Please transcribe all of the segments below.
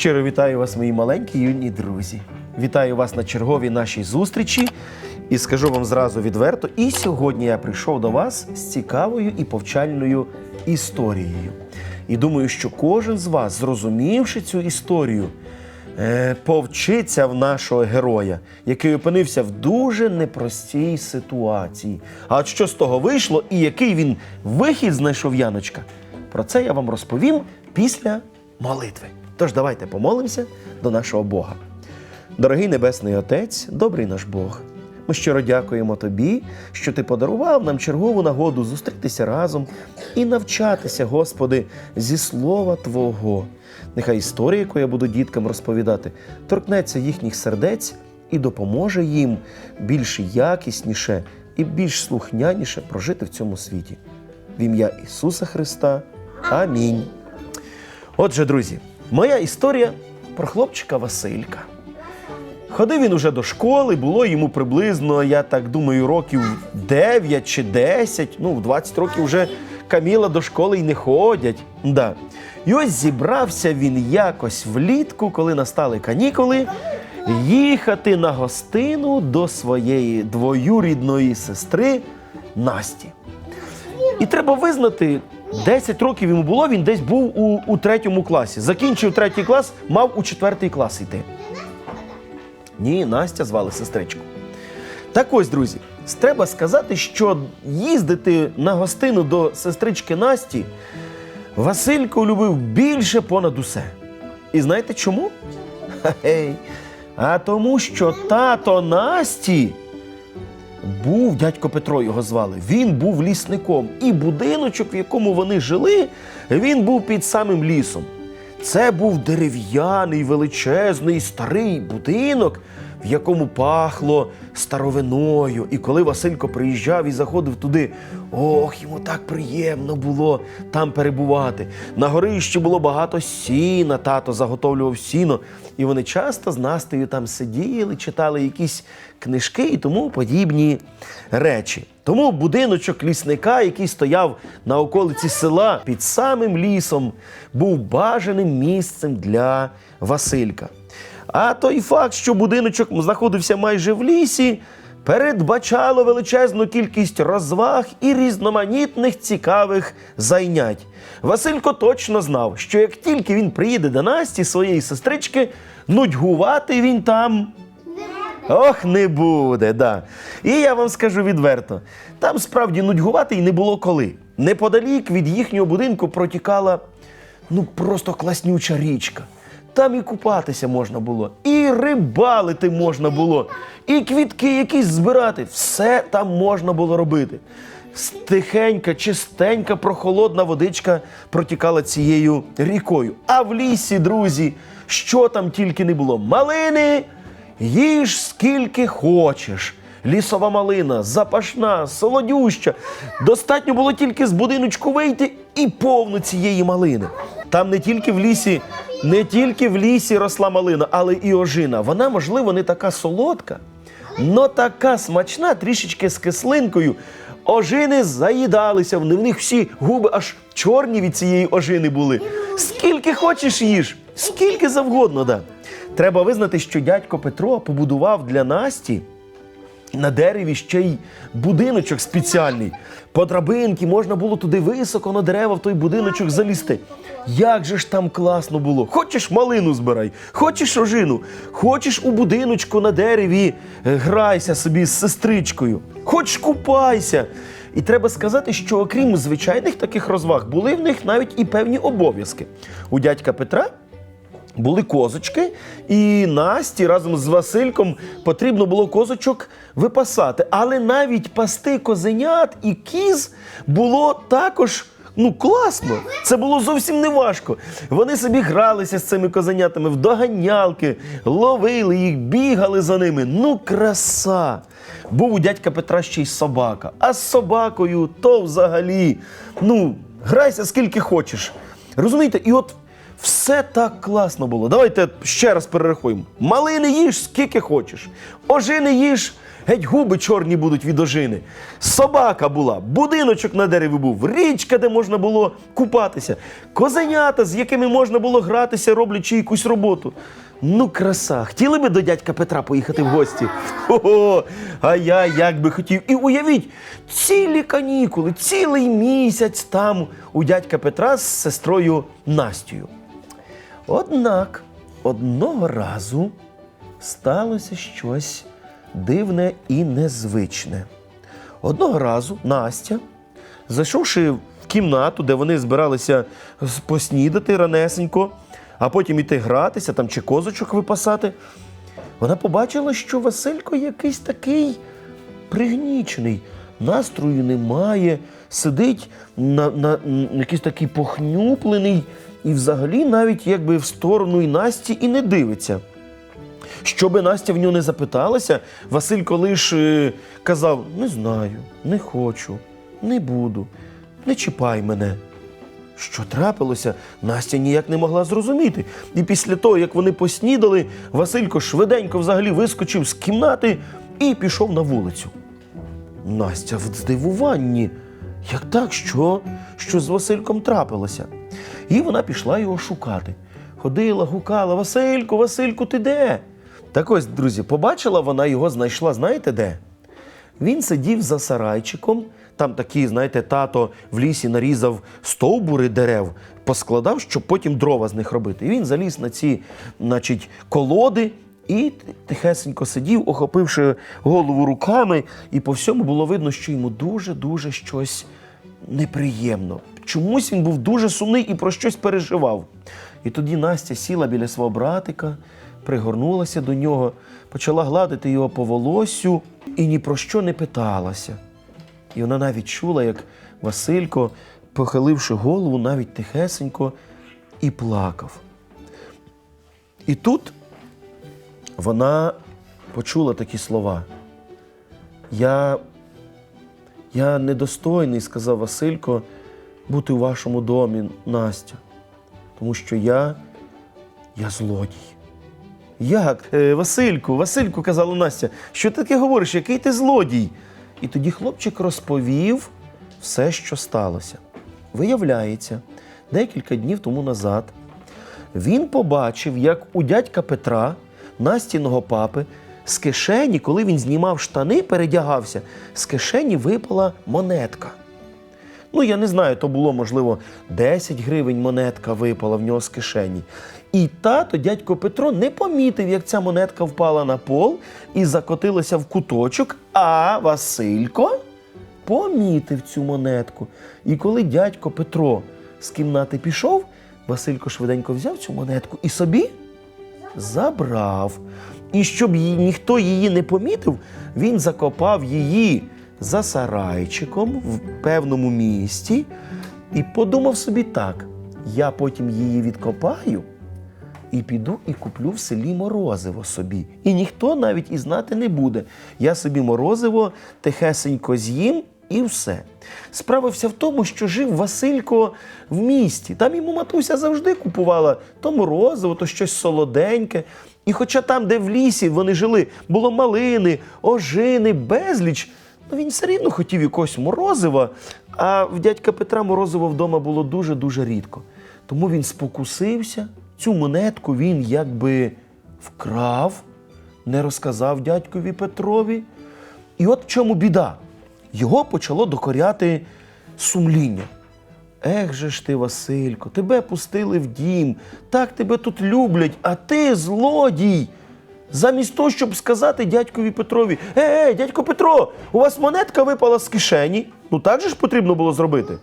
Щиро вітаю вас, мої маленькі юні друзі. Вітаю вас на черговій нашій зустрічі. І скажу вам зразу відверто, і сьогодні я прийшов до вас з цікавою і повчальною історією. І думаю, що кожен з вас, зрозумівши цю історію, е, повчиться в нашого героя, який опинився в дуже непростій ситуації. А от що з того вийшло і який він вихід знайшов Яночка, про це я вам розповім після молитви. Тож давайте помолимося до нашого Бога. Дорогий Небесний Отець, добрий наш Бог. Ми щиро дякуємо Тобі, що Ти подарував нам чергову нагоду зустрітися разом і навчатися, Господи, зі слова Твого. Нехай історія, яку я буду діткам розповідати, торкнеться їхніх сердець і допоможе їм більш якісніше і більш слухняніше прожити в цьому світі. В ім'я Ісуса Христа. Амінь. Отже, друзі, моя історія про хлопчика Василька. Ходив він уже до школи, було йому приблизно, я так думаю, років 9 чи 10. Ну, в 20 років вже Каміла до школи й не ходять. Да. І ось зібрався він якось влітку, коли настали канікули, їхати на гостину до своєї двоюрідної сестри Насті. І треба визнати, 10 років йому було, він десь був у, у третьому класі. Закінчив третій клас, мав у четвертий клас йти. Ні, Настя звали сестричку. Так ось, друзі, треба сказати, що їздити на гостину до сестрички Насті Василько любив більше понад усе. І знаєте чому? Ха-хей. А тому, що тато Насті був дядько Петро його звали. Він був лісником. І будиночок, в якому вони жили, він був під самим лісом. Це був дерев'яний, величезний, старий будинок, в якому пахло старовиною. І коли Василько приїжджав і заходив туди, ох, йому так приємно було там перебувати. На горищі було багато сіна, тато заготовлював сіно. І вони часто з Настею там сиділи, читали якісь книжки і тому подібні речі. Тому будиночок лісника, який стояв на околиці села під самим лісом, був бажаним місцем для Василька. А той факт, що будиночок знаходився майже в лісі, передбачало величезну кількість розваг і різноманітних цікавих зайнять. Василько точно знав, що як тільки він приїде до Насті, своєї сестрички, нудьгувати він там Ох, не буде, да. І я вам скажу відверто: там справді нудьгувати й не було коли. Неподалік від їхнього будинку протікала ну просто класнюча річка. Там і купатися можна було, і рибалити можна було, і квітки якісь збирати. Все там можна було робити. Тихенька, чистенька, прохолодна водичка протікала цією рікою. А в лісі, друзі, що там тільки не було? Малини, їж скільки хочеш. Лісова малина, запашна, солодюща. Достатньо було тільки з будиночку вийти і повно цієї малини. Там не тільки в лісі, не тільки в лісі росла малина, але і ожина. Вона, можливо, не така солодка, но така смачна, трішечки з кислинкою. Ожини заїдалися, в них всі губи аж чорні від цієї ожини були. Скільки хочеш їж, скільки завгодно, да. Треба визнати, що дядько Петро побудував для Насті на дереві ще й будиночок спеціальний. По драбинки можна було туди високо на дерева в той будиночок залізти. Як же ж там класно було! Хочеш малину збирай, хочеш ожину, хочеш у будиночку на дереві е, грайся собі з сестричкою, хочеш купайся. І треба сказати, що окрім звичайних таких розваг, були в них навіть і певні обов'язки. У дядька Петра були козочки, і Насті разом з Васильком потрібно було козочок випасати. Але навіть пасти козенят і кіз було також. Ну, класно, це було зовсім не важко. Вони собі гралися з цими козенятами в доганялки, ловили їх, бігали за ними. Ну, краса! Був у дядька Петра ще й собака. А з собакою то взагалі, ну, грайся скільки хочеш. Розумієте, і от Все так класно було. Давайте ще раз перерахуємо. Малини їж скільки хочеш. Ожини їж, геть губи чорні будуть від ожини. Собака була, будиночок на дереві був, річка, де можна було купатися, козенята, з якими можна було гратися, роблячи якусь роботу. Ну, краса. Хотіли би до дядька Петра поїхати в гості? Ого, а я як би хотів. І уявіть, цілі канікули, цілий місяць там у дядька Петра з сестрою Настю. Однак одного разу сталося щось дивне і незвичне. Одного разу Настя, зайшовши в кімнату, де вони збиралися поснідати ранесенько, а потім іти гратися там чи козочок випасати, вона побачила, що Василько якийсь такий пригнічений, настрою немає, сидить на, на, м, якийсь такий похнюплений і взагалі навіть якби в сторону і Насті і не дивиться. Щоби Настя в нього не запиталася, Василько лиш е, казав: не знаю, не хочу, не буду, не чіпай мене. Що трапилося, Настя ніяк не могла зрозуміти. І після того, як вони поснідали, Василько швиденько взагалі вискочив з кімнати і пішов на вулицю. Настя в здивуванні. Як так? Що? Що з Васильком трапилося? І вона пішла його шукати. Ходила, гукала: Васильку, Васильку, ти де? Так ось, друзі, побачила вона його, знайшла, знаєте де? Він сидів за сарайчиком. Там такі, знаєте, тато в лісі нарізав стовбури дерев, поскладав, щоб потім дрова з них робити. І він заліз на ці, значить, колоди і тихесенько сидів, охопивши голову руками, і по всьому було видно, що йому дуже-дуже щось неприємно. Чомусь він був дуже сумний і про щось переживав. І тоді Настя сіла біля свого братика, пригорнулася до нього, почала гладити його по волоссю і ні про що не питалася. І вона навіть чула, як Василько, похиливши голову, навіть тихесенько і плакав. І тут вона почула такі слова. Я, я недостойний, сказав Василько, бути у вашому домі, Настя, тому що я, я злодій. Як, Е, Васильку, Васильку, казала Настя, що ти таке говориш, який ти злодій? І тоді хлопчик розповів все, що сталося. Виявляється, декілька днів тому назад він побачив, як у дядька Петра, Настіного папи, з кишені, коли він знімав штани, передягався, з кишені випала монетка. Ну, я не знаю, то було, можливо, 10 гривень монетка випала в нього з кишені. І тато, дядько Петро, не помітив, як ця монетка впала на пол і закотилася в куточок, а Василько помітив цю монетку. І коли дядько Петро з кімнати пішов, Василько швиденько взяв цю монетку і собі забрав. І щоб її, ніхто її не помітив, він закопав її за сарайчиком в певному місці і подумав собі так: я потім її відкопаю і піду і куплю в селі морозиво собі. І ніхто навіть і знати не буде. Я собі морозиво тихесенько з'їм і все. Справа вся в тому, що жив Василько в місті. Там йому матуся завжди купувала то морозиво, то щось солоденьке. І хоча там, де в лісі вони жили, було малини, ожини, безліч, ну він все рівно хотів якогось морозива, а в дядька Петра морозиво вдома було дуже-дуже рідко. Тому він спокусився, цю монетку він якби вкрав, не розказав дядькові Петрові. І от в чому біда. Його почало докоряти сумління. Ех же ж ти, Василько, тебе пустили в дім, так тебе тут люблять, а ти злодій. Замість того, щоб сказати дядькові Петрові: Е, е, дядько Петро, у вас монетка випала з кишені. Ну так же ж потрібно було зробити?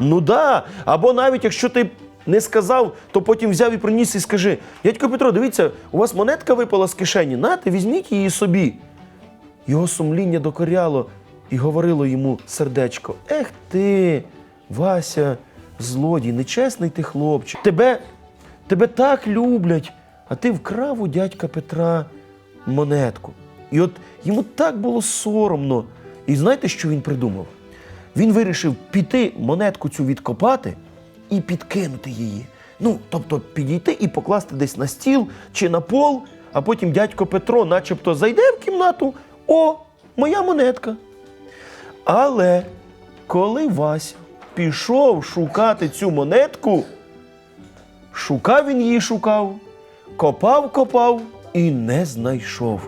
Ну да. Або навіть якщо ти не сказав, то потім взяв і приніс і скажи: дядько Петро, дивіться, у вас монетка випала з кишені, нате, візьміть її собі. Його сумління докоряло і говорило йому сердечко: Ех ти, Вася, злодій, нечесний ти хлопчик. Тебе, тебе так люблять, а ти вкрав у дядька Петра монетку. І от йому так було соромно. І знаєте, що він придумав? Він вирішив піти монетку цю відкопати і підкинути її. Ну, тобто підійти і покласти десь на стіл чи на пол, а потім дядько Петро, начебто, зайде в кімнату. О, моя монетка. Але коли Вася пішов шукати цю монетку, шукав він її шукав, копав, копав і не знайшов.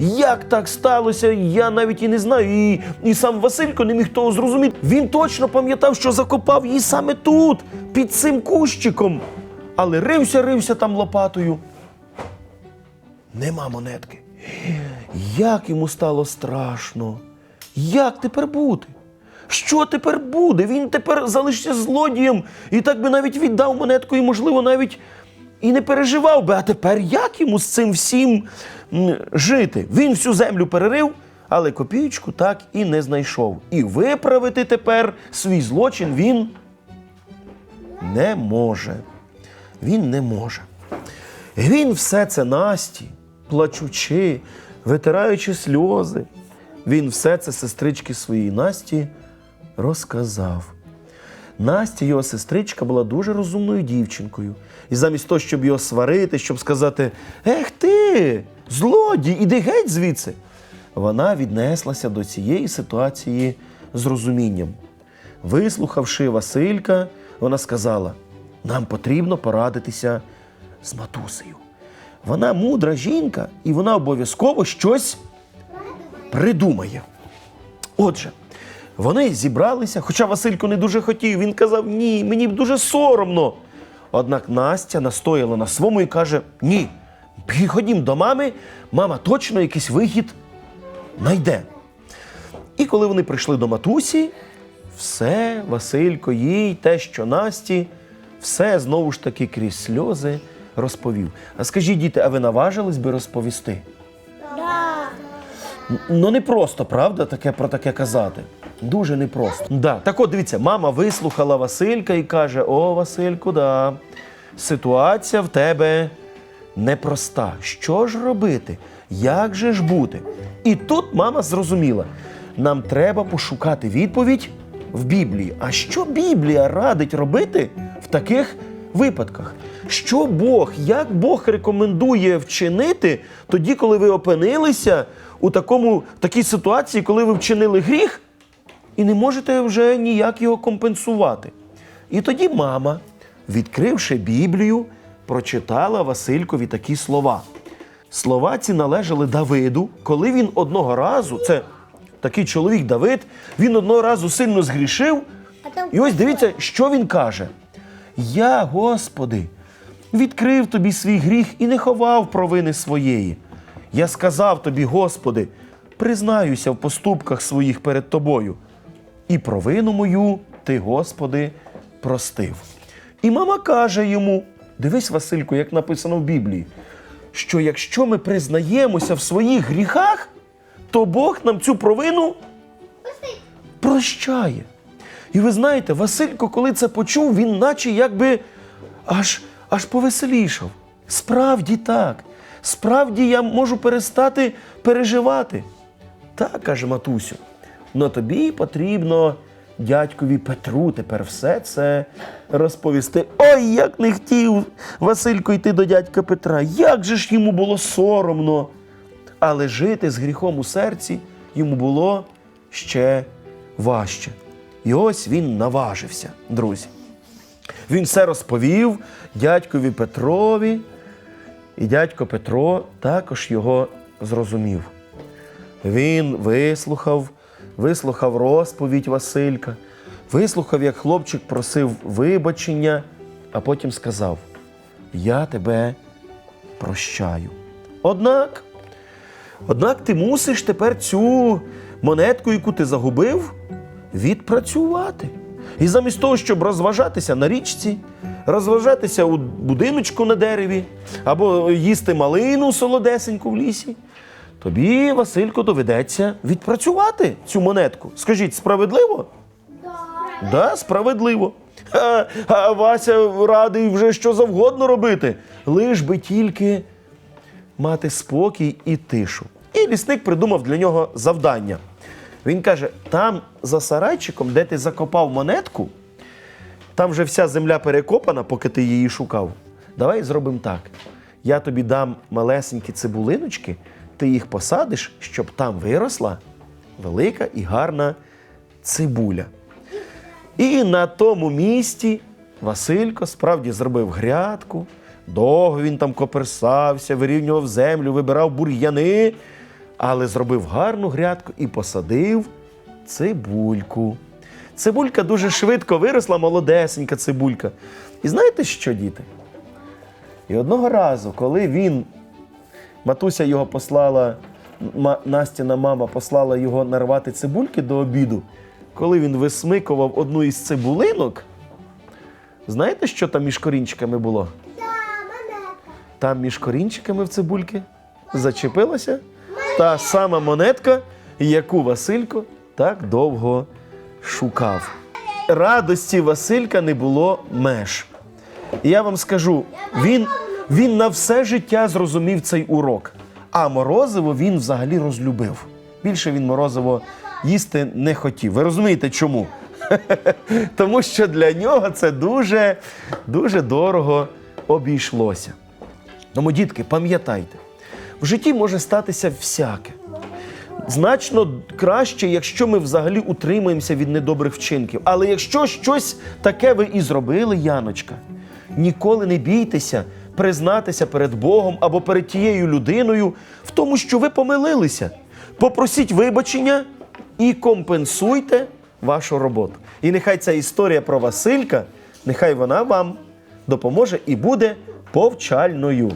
Як так сталося, я навіть і не знаю. І, і сам Василько не міг того зрозуміти. Він точно пам'ятав, що закопав її саме тут, під цим кущиком. Але рився, рився там лопатою. Нема монетки. Як йому стало страшно. Як тепер бути? Що тепер буде? Він тепер залишиться злодієм і так би навіть віддав монетку, і, можливо, навіть і не переживав би. А тепер як йому з цим всім жити? Він всю землю перерив, але копійку так і не знайшов. І виправити тепер свій злочин він не може. Він не може. Він все це Насті, плачучи, витираючи сльози. Він все це сестрички своїй Насті розказав. Настя, його сестричка, була дуже розумною дівчинкою. І замість того, щоб його сварити, щоб сказати: Ех ти, злодій, іди геть звідси, вона віднеслася до цієї ситуації з розумінням. Вислухавши Василька, вона сказала: нам потрібно порадитися з матусею. Вона мудра жінка, і вона обов'язково щось придумає. Отже, вони зібралися, хоча Василько не дуже хотів. Він казав: ні, мені дуже соромно. Однак Настя настояла на своєму і каже: Ні, ходім до мами, мама точно якийсь вихід знайде. І коли вони прийшли до матусі, все, Василько, їй, те, що Насті, все знову ж таки крізь сльози розповів. А скажіть, діти, а ви наважились би розповісти? Ну не просто, правда, таке про таке казати. Дуже непросто. Да. Так от дивіться, мама вислухала Василька і каже: О, Васильку, да, ситуація в тебе непроста. Що ж робити? Як же ж бути? І тут мама зрозуміла: нам треба пошукати відповідь в Біблії. А що Біблія радить робити в таких випадках? Що Бог, як Бог рекомендує вчинити тоді, коли ви опинилися у такому, такій ситуації, коли ви вчинили гріх і не можете вже ніяк його компенсувати? І тоді мама, відкривши Біблію, прочитала Василькові такі слова. Слова ці належали Давиду, коли він одного разу, це такий чоловік Давид, він одного разу сильно згрішив. І ось дивіться, що він каже: Я, Господи, відкрив тобі свій гріх і не ховав провини своєї. Я сказав тобі, Господи, признаюся в поступках своїх перед тобою, і провину мою ти, Господи, простив. І мама каже йому: дивись, Васильку, як написано в Біблії, що якщо ми признаємося в своїх гріхах, то Бог нам цю провину прощає. І ви знаєте, Василько, коли це почув, він наче якби аж, аж повеселішав. Справді так. Справді я можу перестати переживати. Так, каже матусю, но тобі потрібно дядькові Петру тепер все це розповісти. Ой, як не хотів Василько йти до дядька Петра, як же ж йому було соромно. Але жити з гріхом у серці йому було ще важче. І ось він наважився, друзі. Він все розповів дядькові Петрові, і дядько Петро також його зрозумів. Він вислухав, вислухав розповідь Василька, вислухав, як хлопчик просив вибачення, а потім сказав: Я тебе прощаю. Однак, однак ти мусиш тепер цю монетку, яку ти загубив, відпрацювати. І замість того, щоб розважатися на річці, розважатися у будиночку на дереві або їсти малину солодесеньку в лісі, тобі, Василько, доведеться відпрацювати цю монетку. Скажіть, справедливо? Так, да, справедливо. А, а Вася радий вже що завгодно робити, лиш би тільки мати спокій і тишу. І лісник придумав для нього завдання. Він каже: там за сарайчиком, де ти закопав монетку, там вже вся земля перекопана, поки ти її шукав. Давай зробимо так. Я тобі дам малесенькі цибулиночки, ти їх посадиш, щоб там виросла велика і гарна цибуля. І на тому місці Василько справді зробив грядку. Довго він там коперсався, вирівнював землю, вибирав бур'яни, але зробив гарну грядку і посадив цибульку. Цибулька дуже швидко виросла, молодесенька цибулька. І знаєте що, діти? І одного разу, коли він, матуся його послала, Настіна мама послала його нарвати цибульки до обіду, коли він висмикував одну із цибулинок, знаєте, що там між корінчиками було? Там між корінчиками в цибульки зачепилася та сама монетка, яку Василько так довго шукав. Радості Василька не було меж. І я вам скажу, він, він на все життя зрозумів цей урок. А морозиво він взагалі розлюбив. Більше він морозиво їсти не хотів. Ви розумієте чому? Тому що для нього це дуже, дуже дорого обійшлося. Тому, дітки, пам'ятайте, в житті може статися всяке. Значно краще, якщо ми взагалі утримаємося від недобрих вчинків. Але якщо щось таке ви і зробили, Яночка, ніколи не бійтеся признатися перед Богом або перед тією людиною в тому, що ви помилилися. Попросіть вибачення і компенсуйте вашу роботу. І нехай ця історія про Василька, нехай вона вам допоможе і буде повчальною.